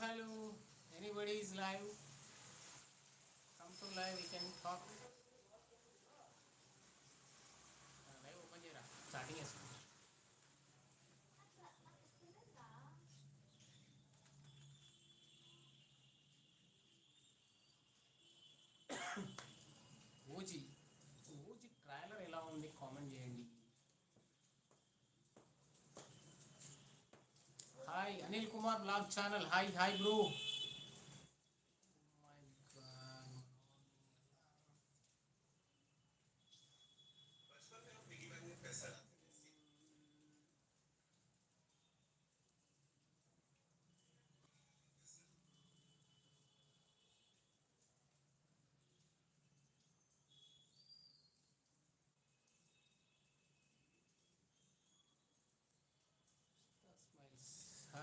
hello. Anybody is live? Come to live, we can talk. Hi Anil Kumar blog channel hi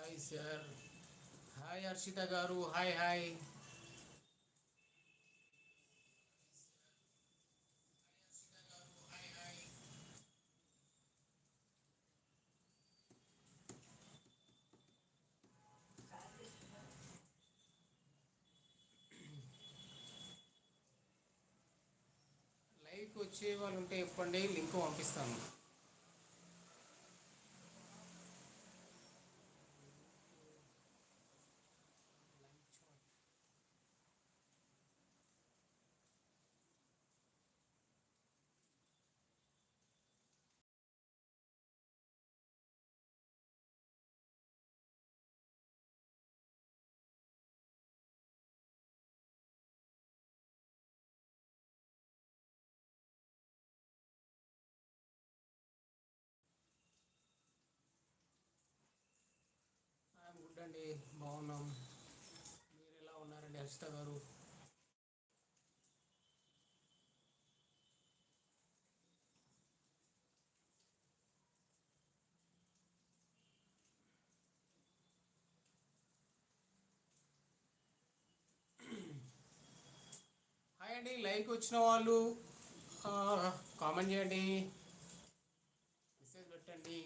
hi sir. Hi Harshita గారు. Hi hi. Like వచ్చే వాళ్ళు ఉంటే చెప్పండి link పంపిస్తాను. అండి బాగున్నాం మీరు ఎలా ఉన్నారండి? హర్షిత గారు. హాయ్ అండి. లైక్ వచ్చిన వాళ్ళు కామెంట్ చేయండి. మెసేజ్ పెట్టండి.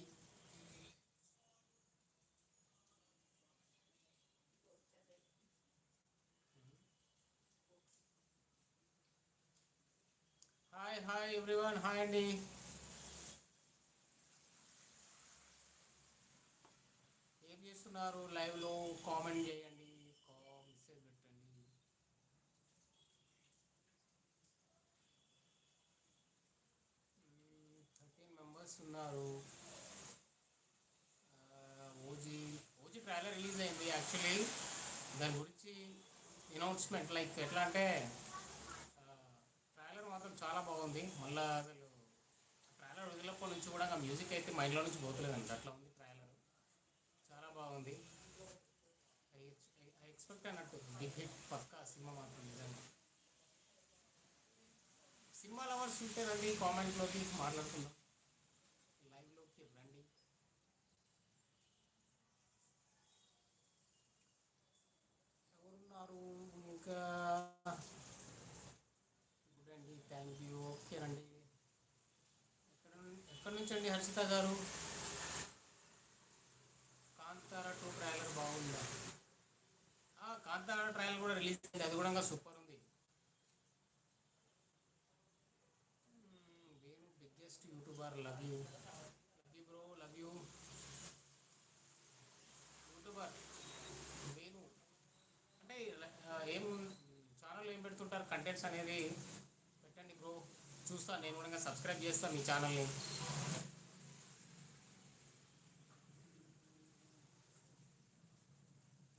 హాయ్ ఎవ్రీవన్ హాయ్ అండి ఏం చేస్తున్నారు? లైవ్లో కామెంట్ చేయండి. మెసేజ్ పెట్టండి. Hmm, థర్టీన్ మెంబర్స్ ఉన్నారు. ఓజీ ఓజీ ట్రైలర్ రిలీజ్ అయింది యాక్చువల్లీ దాని గురించి అనౌన్స్మెంట్ లైక్ ఎట్లా అంటే మాత్రం చాలా బాగుంది. మళ్ళీ అసలు ట్రైలర్ వదిలినప్పటి నుంచి కూడా ఆ మ్యూజిక్ అయితే మైండ్లో నుంచి పోతలేదండి. అట్లా ఉంది ట్రైలర్. చాలా బాగుంది. ఐ ఎక్స్పెక్ట్ అన్నట్టు బిగ్ హిట్ పక్కా సినిమా మాత్రం నిజంగా. సినిమా లవర్స్ ఉంటేనండి కామెంట్లోకి మాట్లాడుకుందాం లైవ్లోకి రండి ఎవరున్నారు ఇంకా గుడ్ అండి థ్యాంక్ యూ ఓకే అండి ఎక్కడ నుం- హర్షిత గారు. కాంతార టూ ట్రైలర్ బాగుందా? కాంతారా కాంతార ట్రైలర్ కూడా రిలీజ్ అయింది అది కూడా సూపర్ ఉంది. నేను biggest YouTuber love you. Love you bro love you. YouTuber నేను. అంటే ఏం ఛానల్ ఏం పెడుతుంటారు? కంటెంట్స్ అనేది పెట్టండి బ్రో. చూస్తాను నేను కూడా సబ్స్క్రైబ్ చేస్తాను మీ ఛానల్ని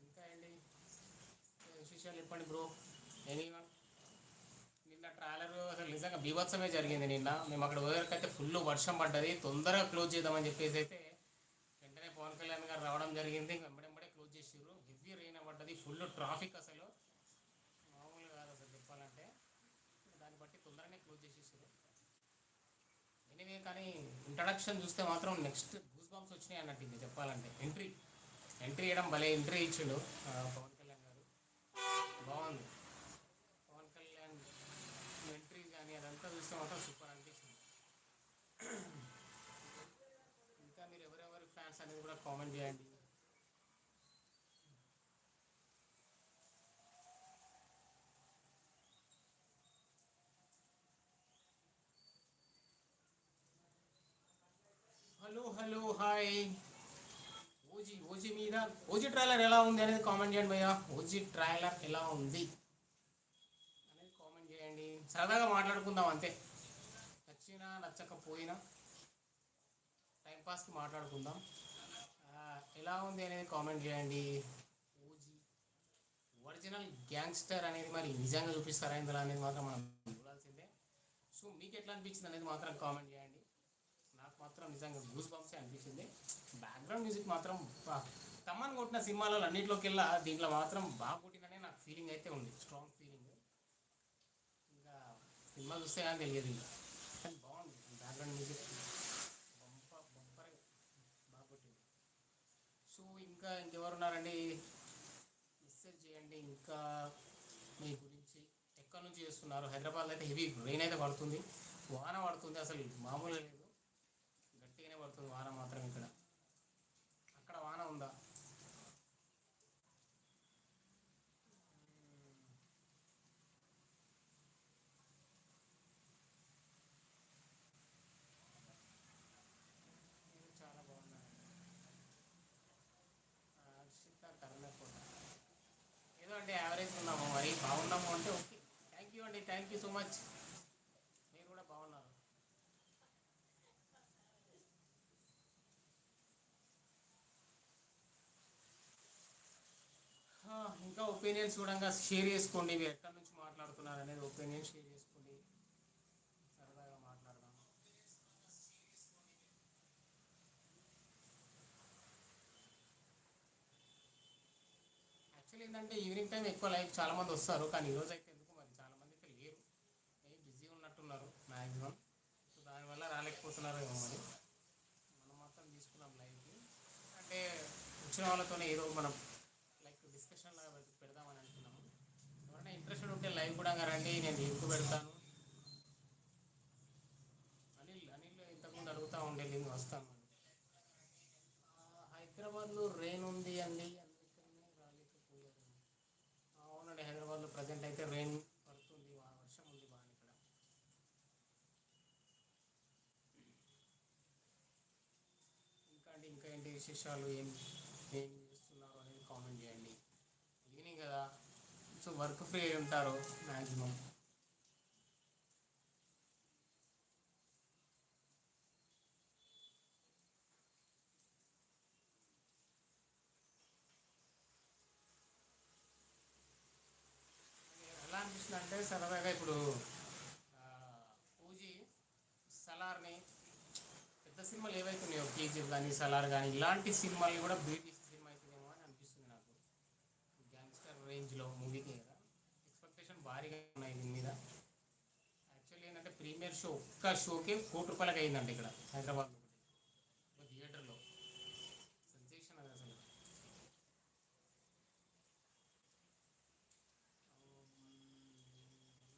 ఇంకా అండి విషయాలు చెప్పండి బ్రో. నిన్న ట్రాలర్ అసలు నిజంగా బీభత్సమే జరిగింది నిన్న. మేము అక్కడ పోయేకైతే ఫుల్ వర్షం పడ్డది. తొందరగా క్లోజ్ చేద్దామని చెప్పేసి అయితే వెంటనే పవన్ కళ్యాణ్ గారు రావడం జరిగింది. వెంబడెంబడే క్లోజ్ చేసారు హెవీ రెయిన్ పడ్డది. ఫుల్ ట్రాఫిక్ అసలు. మామూలు కాదు అసలు చెప్పాలంటే. దాన్ని బట్టి తొందరనే క్లోజ్ చేసేసారు ఎనీవే కానీ ఇంట్రడక్షన్ చూస్తే మాత్రం నెక్స్ట్ గూస్ బాంబ్స్ వచ్చినాయి అన్నట్టు ఇంకా చెప్పాలంటే. ఎంట్రీ ఎంట్రీ చేయడం భలే ఎంట్రీ ఇచ్చిండు పవన్ బాగుంది పవన్ కళ్యాణ్ ఎంట్రీ కానీ అదంతా చూస్తే మాత్రం సూపర్ అనిపించింది ఇంకా మీరు ఎవరెవరి ఫ్యాన్స్ అనేది కూడా కామెంట్ చేయండి hello hello hi OG OG మీద ఓజీ ట్రైలర్ ఎలా ఉంది అనేది కామెంట్ చేయండి భయ్యా. ఓజీ ట్రైలర్ ఎలా ఉంది అనేది కామెంట్ చేయండి. సరదాగా మాట్లాడుకుందాం అంతే. నచ్చినా నచ్చకపోయినా టైంపాస్కి మాట్లాడుకుందాం. ఎలా ఉంది అనేది కామెంట్ చేయండి. ఓజీ ఒరిజినల్ గ్యాంగ్స్టర్ అనేది మరి నిజంగా చూపిస్తారా ఇందులో అనేది మాత్రం మనం చూడాల్సిందే. సో మీకు ఎట్లా అనిపించింది అనేది మాత్రం కామెంట్ చేయండి. నాకు మాత్రం నిజంగా గూస్ బంప్సే అనిపించింది. బ్యాక్గ్రౌండ్ మ్యూజిక్ మాత్రం బా తమ్మని కొట్టిన సినిమాలలో అన్నింటిలోకి వెళ్ళా దీంట్లో మాత్రం బాగా కొట్టిననే నాకు ఫీలింగ్ అయితే ఉంది. స్ట్రాంగ్ ఫీలింగ్ ఇంకా సినిమా చూస్తే కానీ తెలియదు ఇంకా. కానీ బాగుంది. బ్యాక్గ్రౌండ్ మ్యూజిక్ బంపర్ బంపర్ బాగా కొట్టింది. సో ఇంకా ఇంకెవరు ఉన్నారండి మెసేజ్ చేయండి. ఇంకా మీ గురించి ఎక్కడి నుంచి చేస్తున్నారు? హైదరాబాద్లో అయితే హెవీ రెయిన్ అయితే పడుతుంది. వాన పడుతుంది. అసలు మామూలుగా లేదు. పడుతుంది వాన మాత్రం ఇక్కడ. అక్కడ వాన ఉందా? చాలా బాగున్నాయి. హర్షిత కర్ణకోట ఏదో అంటే యావరేజ్ ఉన్నాము మరి బాగున్నాము అంటే ఓకే. థ్యాంక్ యూ అండి థ్యాంక్ యూ సో మచ్ మీరు కూడా బాగున్నారు ఆ, ఇంకా ఒపీనియన్స్ కూడా షేర్ చేసుకోండి. మీరు ఎక్కడి నుంచి మాట్లాడుతున్నారు అనేది ఒపీనియన్ షేర్ చేసుకోండి. సరదాగా మాట్లాడదాం. యాక్చువల్లీ ఏంటంటే ఈవినింగ్ టైం ఎక్కువ లైవ్ చాలా మంది వస్తారు. కానీ ఈరోజు అయితే ఎందుకు మరి? చాలా మంది అయితే లేరు. ఏ బిజీ ఉన్నట్టున్నారు మ్యాక్సిమం సో దానివల్ల రాలేకపోతున్నారు ఏమో మరి. మనం మాత్రం తీసుకున్నాం లైవ్కి. అంటే వచ్చిన వాళ్ళతోనే ఏదో మనం లైక్ డిస్కషన్ లాగా పెడ- పెడదామని అనుకున్నాము ఎవరైనా ఇంట్రెస్టెడ్ ఉంటే లైవ్ కూడా రండి నేను లింక్ పెడతాను? అనిల్ అనిల్ ఇంతకుముందు అడుగుతా ఉండే లింక్ వస్తాను. హైదరాబాద్లో రెయిన్ ఉంది అండి అందుకనే రాలేకపోయారు అవునండి హైదరాబాద్లో ప్రజెంట్ అయితే రెయిన్ పడుతుంది వర్షం ఉంది బాగా ఇక్కడ. ఇంకా అండి ఇంకా ఏంటి విశేషాలు ఏం ఏం చేస్తున్నారు అనేది కామెంట్ చేయండి. ఈవినింగ్ కదా. సో వర్క్ ఫ్రీ అయి ఉంటారు మ్యాక్సిమం ఎలా అనిపిస్తుంది అంటే సరదాగా ఇప్పుడు పూజీ సలార్ని పెద్ద సినిమాలు ఏవైతే ఉన్నాయో కేజీఎఫ్ కానీ సలార్ కానీ ఇలాంటి సినిమాలు కూడా బీటీసీ సినిమా అవుతుందేమో అని అనిపిస్తుంది నాకు. గ్యాంగ్స్టర్ రేంజ్లో భారీగా ఉన్నాయి దీని మీద. యాక్చువల్లీ ఏంటంటే ప్రీమియర్ షో ఒక్క షోకే కోటి రూపాయలకి అయిందండి ఇక్కడ హైదరాబాద్లో ఒకటి ఒక థియేటర్లో సెన్సేషన్ అది అసలు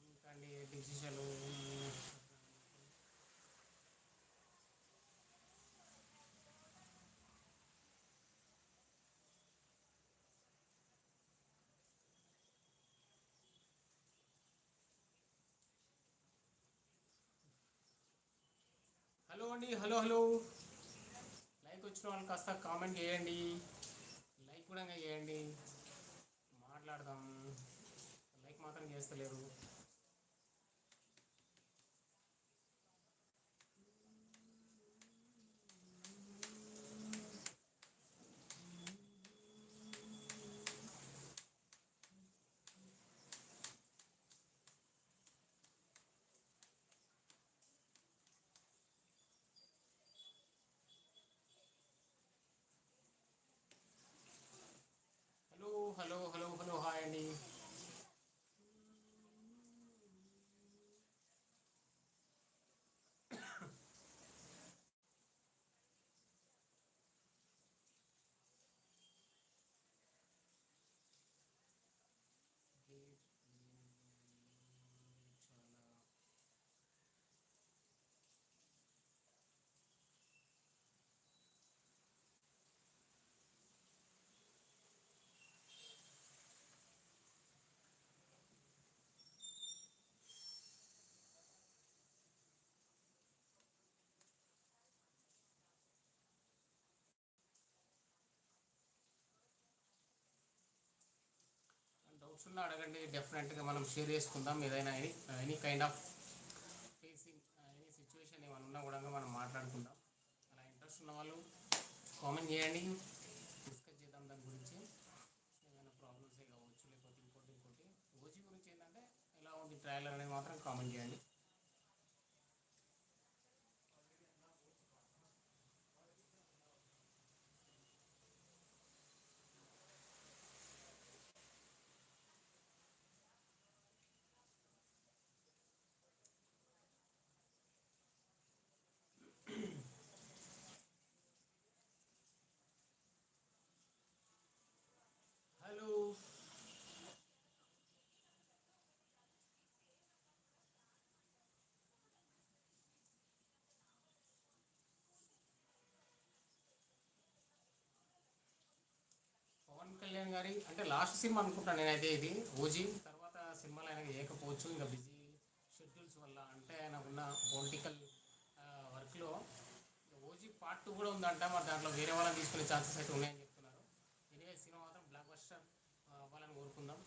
ఇంకా అండి ఏంటి విశేషాలు హలో అండి హలో హలో. లైక్ వచ్చిన వాళ్ళు కాస్త కామెంట్ చేయండి. లైక్ కూడా చేయండి. మాట్లాడదాం. లైక్ మాత్రం చేస్తలేరు hello hello hello hello hi అండి డౌట్స్ ఉన్నా అడగండి డెఫినెట్గా మనం షేర్ చేసుకుందాం. ఏదైనా any any kind of facing any situation ఏమైనా ఉన్నా కూడా మనం మాట్లాడుకుందాం. అలా ఇంట్రెస్ట్ ఉన్న వాళ్ళు కామెంట్ చేయండి. డిస్కస్ చేద్దాం దాని గురించి. ఏమైనా ప్రాబ్లమ్స్ కావచ్చు లేకపోతే ఇంకోటి ఇంకోటి. ఓజీ గురించి ఏంటంటే ఎలా ఉంది ట్రయల్ అనేది మాత్రం కామెంట్ చేయండి హలో పవన్ కళ్యాణ్ గారి అంటే లాస్ట్ సినిమా అనుకుంటాను నేనైతే ఇది ఓజీ. తర్వాత సినిమాలు ఆయనకి చేయకపోవచ్చు ఇంకా బిజీ షెడ్యూల్స్ వల్ల అంటే ఆయన ఉన్న పొలిటికల్ వర్క్లో. ఓజీ పార్ట్ టూ కూడా ఉందంట మరి దాంట్లో వేరే వాళ్ళని తీసుకునే ఛాన్సెస్ అయితే ఉన్నాయని చెప్తున్నారు. ఎనివే సినిమా మాత్రం బ్లాక్ బస్టర్ అవ్వాలని కోరుకుందాం.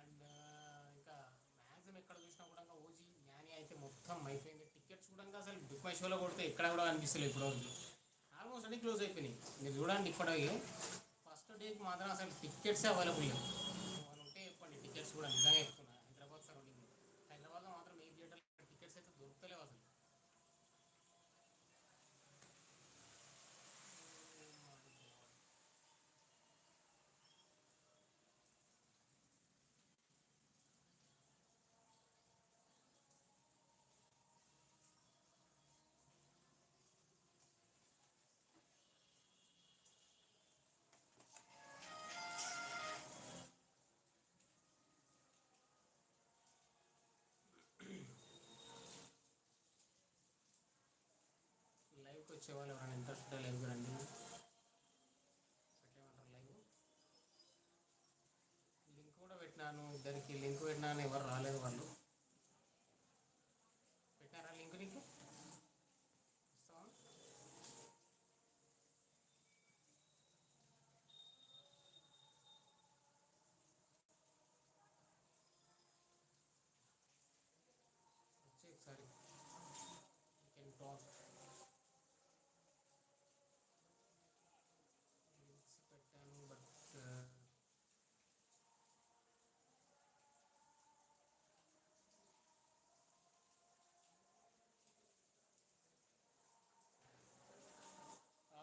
అండ్ ఇంకా మ్యాక్సిమం ఎక్కడ చూసినా కూడా ఓజీ జ్ఞాని అయితే మొత్తం అయిపోయింది. టికెట్స్ కూడా అసలు బుక్ మై షోలో కొడితే ఎక్కడ కూడా అనిపిస్తలేదు ఇప్పుడు ఆల్మోస్ట్ అన్ని క్లోజ్ అయిపోయినాయి. మీరు చూడండి ఇప్పటికీ ఫస్ట్ మాత్రం అసలు టికెట్స్ అవైలబుల్ లేవు. ఉంటే చెప్పండి టికెట్స్ కూడా నిజంగా వచ్చే వాళ్ళు ఎవరైనా ఇంట్రెస్ట్ ఉంటే లైవ్కి రండి. పెట్టేమంటారు లైవ్? లింక్ కూడా పెట్టినాను. ఇద్దరికి లింక్ పెట్టినాను. ఎవరు రాలేదు వాళ్ళు పెట్టారా లింక్ నీకు ఇస్తావా వచ్చి ఒకసారి కెన్ టాక్ లింక్స్ పెట్టాను బట్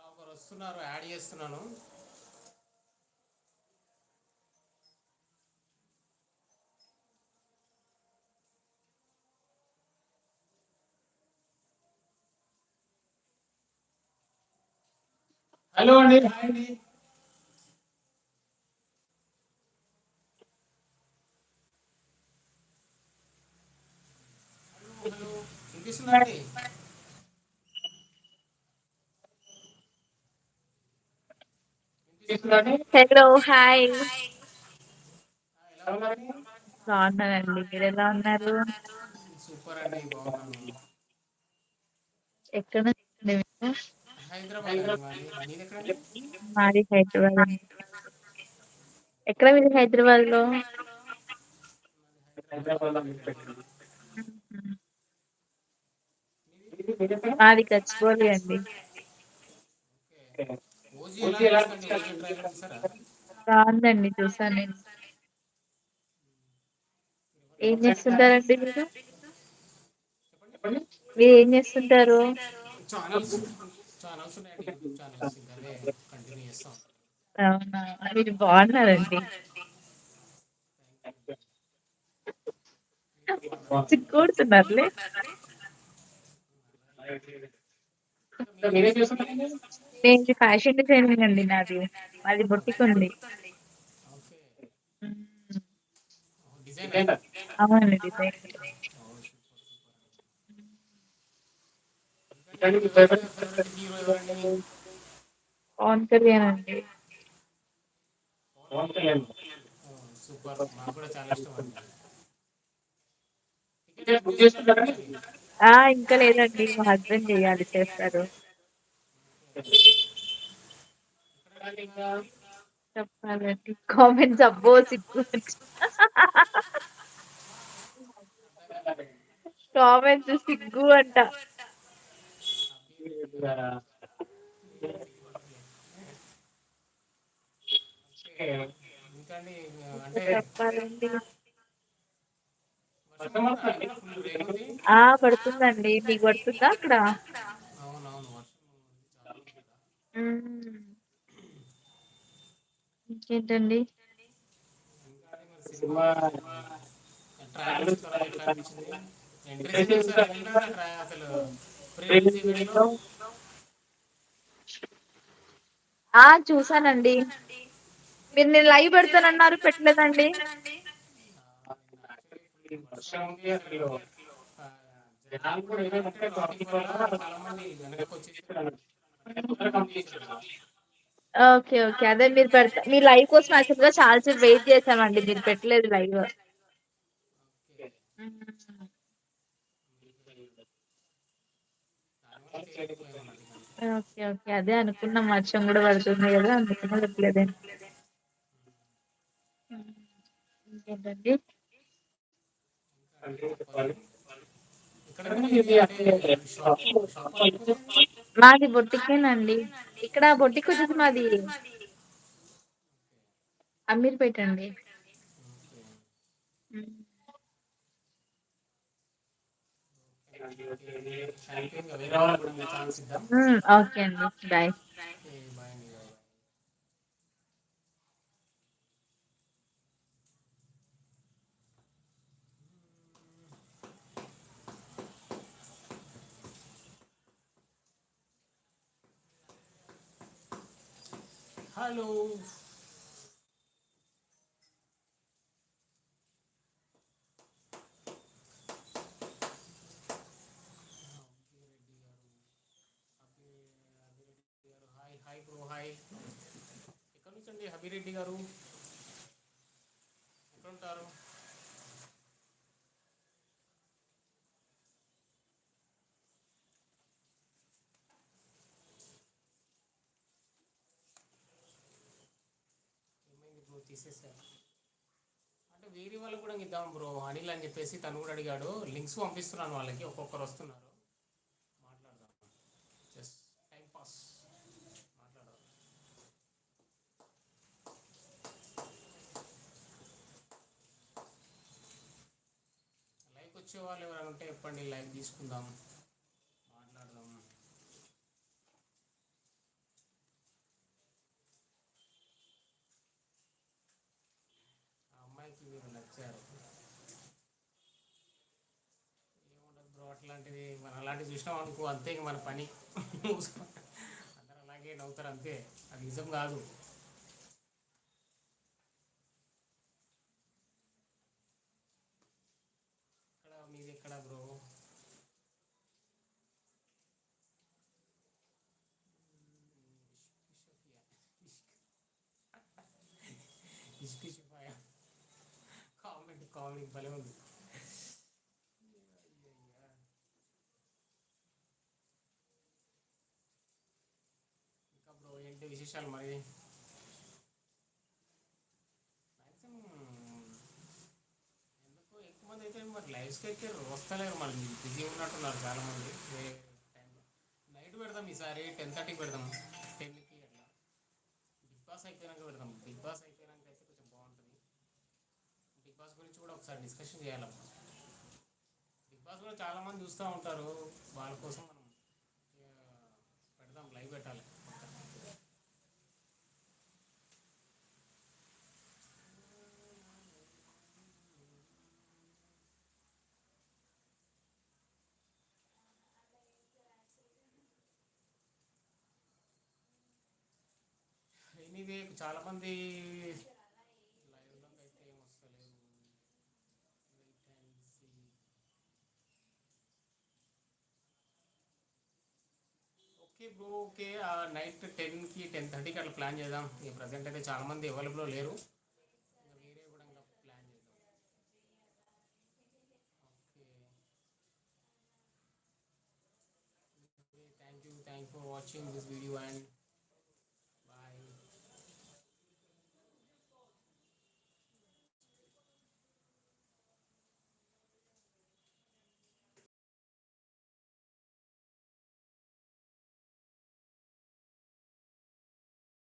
ఒకరు వస్తున్నారు యాడ్ చేస్తున్నాను. హలో అండి హాయ్ అండి. Hello hello hi. బాగున్నానండి. మీరు ఎలా ఉన్నారు? సూపర్ అండి బాగున్నాను ఎక్కడ మాది హైదరాబాద్. ఎక్కడ మీరు హైదరాబాద్లో. మీది గచ్చిబౌలి అండి. బాగుందండి చూసాను నేను. ఏం చేస్తుంటారండి మీరు? మీరు ఏం చేస్తుంటారు అవునా? మీరు బాగున్నారండి. చిక్కుడుతున్నారులే మీరేం చేస్తున్నారండి? నేను ఫ్యాషన్ డిజైనింగ్ అండి నాది. మాది బొట్టిక్ ఉంది ఓకే డిజైనర్. అవునండి డిజైన్ ఫేవరెట్ హీరో ఎవరండి? పవన్ కళ్యాణ్ అండి. సూపర్. మాకు కూడా చాలా ఇష్టం అండి. టికెట్స్ బుక్ చేసుకున్నారా మరి? ఆ ఇంకా లేదండి. మా హస్బెండ్ చేయాలి చేస్తారు. చెప్పాలండి. కామెంట్స్ అబ్బో సిగ్గు కామెంట్స్ సిగ్గు అంటే. చెప్పాలండి వర్షం పడుతుందా ఇక్కడ ఫుల్ రేట్ ఉంది ఆ పడుతుందండి. మీకు పడుతుందా అక్కడ. ఇంకేంటండి? ఆ చూసానండి. మీరు నేను లైవ్ పెడతానన్నారు పెట్టలేదండి. వర్షం ఉంది అసలు ఆ, జనాలు కూడా ఏమంటే ట్రాఫిక్ వల్ల చాలా మంది వెనక్కి వచ్చేసారు కంప్లీట్ చేశారు ఓకే ఓకే. అదే మీరు పెడతా మీ లైవ్ కోసం యాక్చువల్గా చాలా సేపు వెయిట్ చేసామండి మీరు పెట్టలేదు లైవ్. ఓకే. ఓకే అదే అనుకున్నాం. వర్షం కూడా పడుతుంది కదా అందుకనే పెట్టలేదండి ఇంకేంటండి ఇక్కడ ఇది అంటే షాప్ షాప్ అంటే మాది బొట్టికేనండి. ఇక్కడ బొట్టికి వచ్చేసి మాది అమీర్పేట అండి ఓకే అండి, bye. Hello hi hi bro hi ఎక్కడి నుంచి అండి హబిరెడ్డి గారు ఎక్కడ ఉంటారు ఏమైంది బ్రో తీసేసారు అంటే వేరే వాళ్ళకి కూడా ఇద్దాం బ్రో అనిల్ అని చెప్పేసి తను కూడా అడిగాడు. లింక్స్ పంపిస్తున్నాను వాళ్ళకి ఒక్కొక్కరు వస్తున్నారు. మాట్లాడదాం. జస్ట్ టైం పాస్ మాట్లాడదాం. లైక్ వచ్చే వాళ్ళు ఎవరైనా ఉంటే చెప్పండి లైక్ తీసుకుందాం మాట్లాడదాం ఆ అమ్మాయికి మీరు నచ్చారు ఏముండదు బ్రో అట్లాంటిది మనం అలాంటివి చూసినాం అనుకో అంతే ఇంక మన పని అందరూ అలాగే నవ్వుతారు అంతే అది నిజం కాదు ఇక్కడ మీది ఎక్కడ బ్రో ఇష్కి షిఫాయా కామెడీ కామెడీ భలే ఉంది ఇంకా బ్రో ఏంటి విశేషాలు మరి మ్యాక్సిమం ఎందుకు ఎక్కువ మంది అయితే మరి లైవ్స్కి అయితే వస్తలేరు మళ్ళీ. బిజీ ఉన్నట్టున్నారు చాలామంది. వేరే టైంలో నైట్ పెడదాం ఈసారి టెన్ థర్టీకి పెడదాం. టెన్కి అట్లా. బిగ్ బాస్ అయిపోయినాక పెడదాం. బిగ్ బాస్ అయిపోయినాక అయితే కొంచెం బాగుంటుంది. బిగ్ బాస్ గురించి కూడా ఒకసారి డిస్కషన్ చేయాలి బిగ్ బాస్ కూడా చాలామంది చూస్తూ ఉంటారు. వాళ్ళ కోసం మనం పెడదాం లైవ్ పెట్టాలి. ఎనీవే చాలామంది లైవ్లోకి అయితే ఏం వస్తలేదు wait and see okay bro okay. Night టెన్కి టెన్ థర్టీకి అట్లా ప్లాన్ చేద్దాం. ఈ ప్రజెంట్ అయితే చాలామంది అవైలబుల్లో లేరు. వేరే కూడా ఇంకా ప్లాన్ చేద్దాం. Okay. Thank you thank for watching this video and